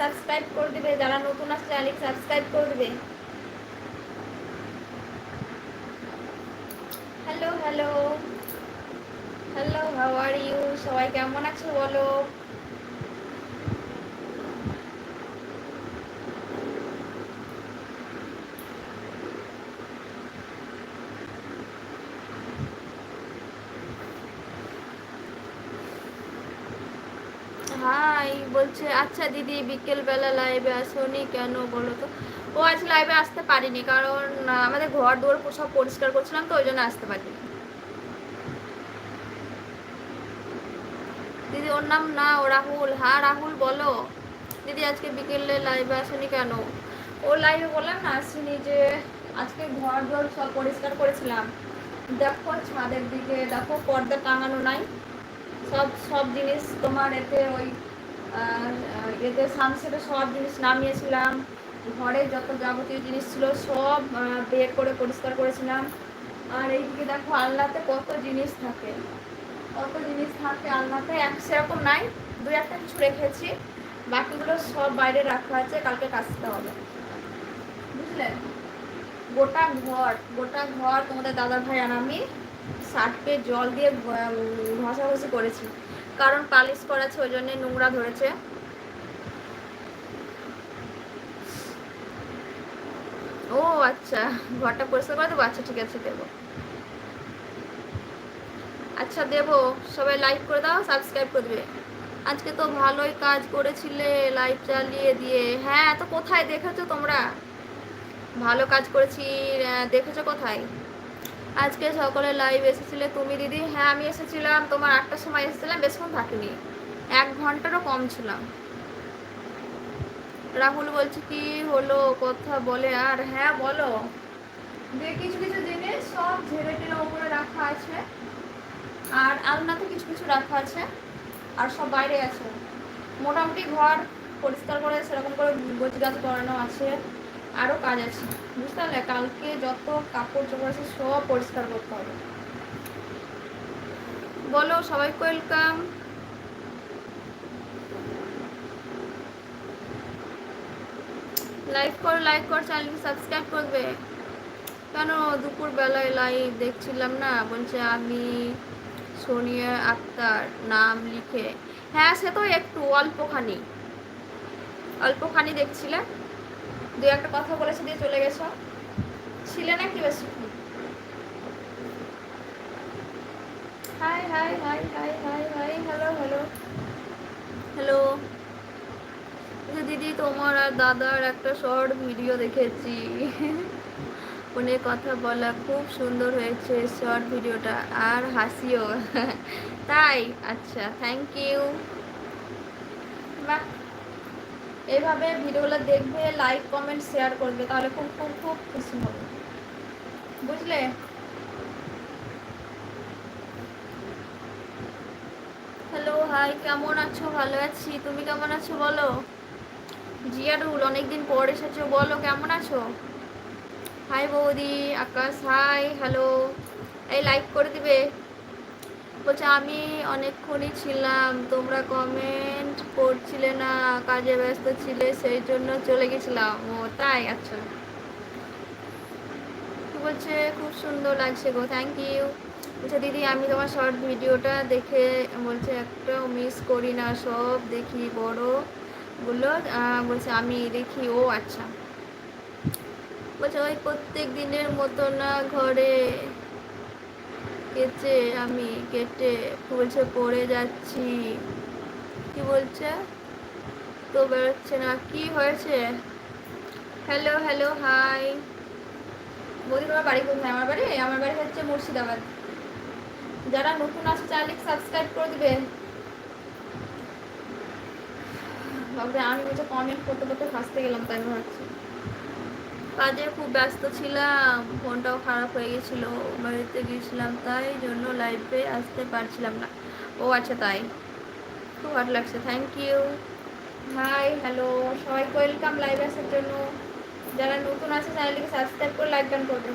Subscribe করে দিবে, যারা নতুন আসছে আলিক সাবস্ক্রাইব করে দিবে। Hello hello hello how are you সবাই কেমন আছো বলো? হাই বলছে আচ্ছা দিদি, বিকেলবেলা লাইভে আসোনি কেন বলো তো? ও আজ লাইভে আসতে পারিনি কারণ আমাদের ঘর দুয়ার সব পরিষ্কার করছিলাম তো, ওই জন্য আসতে পারিনি। দিদি, ওর নাম না, ও রাহুল। হ্যাঁ রাহুল, বলো। দিদি, আজকে বিকেলে লাইভে আসেনি কেন? ও লাইভে বললাম না, আসিনি যে, আজকে ঘর দুয়ার সব পরিষ্কার করেছিলাম। দেখো ছাদের দিকে, দেখো পর্দা টাঙানো নাই। সব সব জিনিস তোমার এতে ওই এতে সানসেটে সব জিনিস নামিয়েছিলাম। ঘরে যত যাবতীয় জিনিস ছিল সব বের করে পরিষ্কার করেছিলাম। আর এইদিকে দেখো আলনাতে কত জিনিস থাকে। কত জিনিস থাকে আলনাতে, এক সেরকম নাই দু একটা কিছু রেখেছি। বাকিগুলো সব বাইরে রাখা আছে, কালকে কাচতে হবে। বুঝলে? গোটা ঘর গোটা ঘর তোমাদের দাদার ভাই আর আমি শার্টকে জল দিয়ে ঘষাঘষি করেছি। কারণ পালিশ করেছে, ওই জন্য নোংরা ধরেছে। ও আচ্ছা ঘরটা পরিষ্কার করে দেবো? আচ্ছা ঠিক আছে, দেবো। আচ্ছা দেবো। সবাই লাইক করে দাও সাবস্ক্রাইব করে দেবে। আজকে তো ভালোই কাজ করেছিলে লাইভ চালিয়ে দিয়ে। হ্যাঁ তো কোথায় দেখেছ তোমরা? ভালো কাজ করেছি দেখেছ কোথায়? আজকে সকালে লাইভ এসেছিলে। তুমি দিদি? হ্যাঁ আমি এসেছিলাম। তোমার আটটার সময় এসেছিলাম বেশক্ষণ থাকিনি এক ঘন্টারও কম ছিলাম। রাহুল বলছে, কি হলো? কথা বলে আর? হ্যাঁ বলো। যে কিছু কিছু জিনিস সব ঝেড়ে টেড়ে ওপরে রাখা আছে। আর আলনাতে কিছু কিছু রাখা আছে। আর সব বাইরে আছে। মোটামুটি ঘর পরিষ্কার করে সেরকম করে গাছ করানো আছে। আরও কাজ আছে। বুঝতে পারলে কালকে যত কাপড় চোপড় আছে সব পরিষ্কার করতে হবে। বলো, সবাই ওয়েলকাম লাইক কর লাইক কর চ্যানেলকে সাবস্ক্রাইব করবে। কেন দুপুর বেলায় লাইভ দেখছিলাম না? বলছে আমি সোনিয়া আক্তার নাম লিখে। হ্যাঁ সে তো একটু অল্পখানি। অল্পখানি দেখছিলে? দু একটা কথা বলেছে, দিয়ে চলে গেছো। ছিলে নাকি বেশি? Hi hi hi hi hi hi hello hello hello দিদি, তোমার আর দাদার একটা শর্ট ভিডিও দেখেছি। ফোনে কথা বলা খুব সুন্দর হয়েছে শর্ট ভিডিওটা আর হাসিও। তাই আচ্ছা থ্যাংক ইউ বাহ এভাবে ভিডিওগুলো দেখবে লাইক কমেন্ট শেয়ার করবে, তাহলে খুব খুব খুব খুশি হবে। বুঝলে? হ্যালো হাই কেমন আছো? ভালো আছি। তুমি কেমন আছো বলো? জিয়ারুল অনেকদিন পর এসেছ, বলো, কেমন আছো? হাই বৌদি, আকাশ হাই হ্যালো এই লাইক করে দিবে। বলছে, আমি অনেকক্ষণই ছিলাম, তোমরা কমেন্ট করছিলে না, কাজে ব্যস্ত ছিলে, সেই জন্য চলে গেছিলাম। ও, তাই আচ্ছা বলছে, খুব সুন্দর লাগছে গো থ্যাংক ইউ বলছে, দিদি, আমি তোমার শর্ট ভিডিওটা দেখে বলছে একটাও মিস করি না, সব দেখি, বড় বলল বলছে, আমি দেখি, ও আচ্ছা। বলছে, ওই প্রত্যেক দিনের মতো না ঘরে কেচে আমি কেটে বলছে, পড়ে যাচ্ছি। কি বলছে? তো বেরোচ্ছে না। কি হয়েছে? হ্যালো হ্যালো হাই বৌদি, তোমার বাড়ি কোথায়? আমার বাড়ি? আমার বাড়ি হচ্ছে মুর্শিদাবাদ। যারা নতুন আছে চ্যানেলকে সাবস্ক্রাইব করে দিবে। আমি বলছে কমেন্ট করতে করতে ফাঁসতে গেলাম, তাই ভাবছি। কাজে খুব ব্যস্ত ছিলাম ফোনটাও খারাপ হয়ে গেছিল, বাড়িতে গিয়েছিলাম, তাই জন্য লাইভে আসতে পারছিলাম না। ও আচ্ছা তাই। খুব ভালো লাগছে থ্যাংক ইউ হাই হ্যালো সবাইকে ওয়েলকাম লাইভ আসার জন্য। যারা নতুন আছে, চ্যানেলটিকে সাবস্ক্রাইব করে লাইক ডান করবে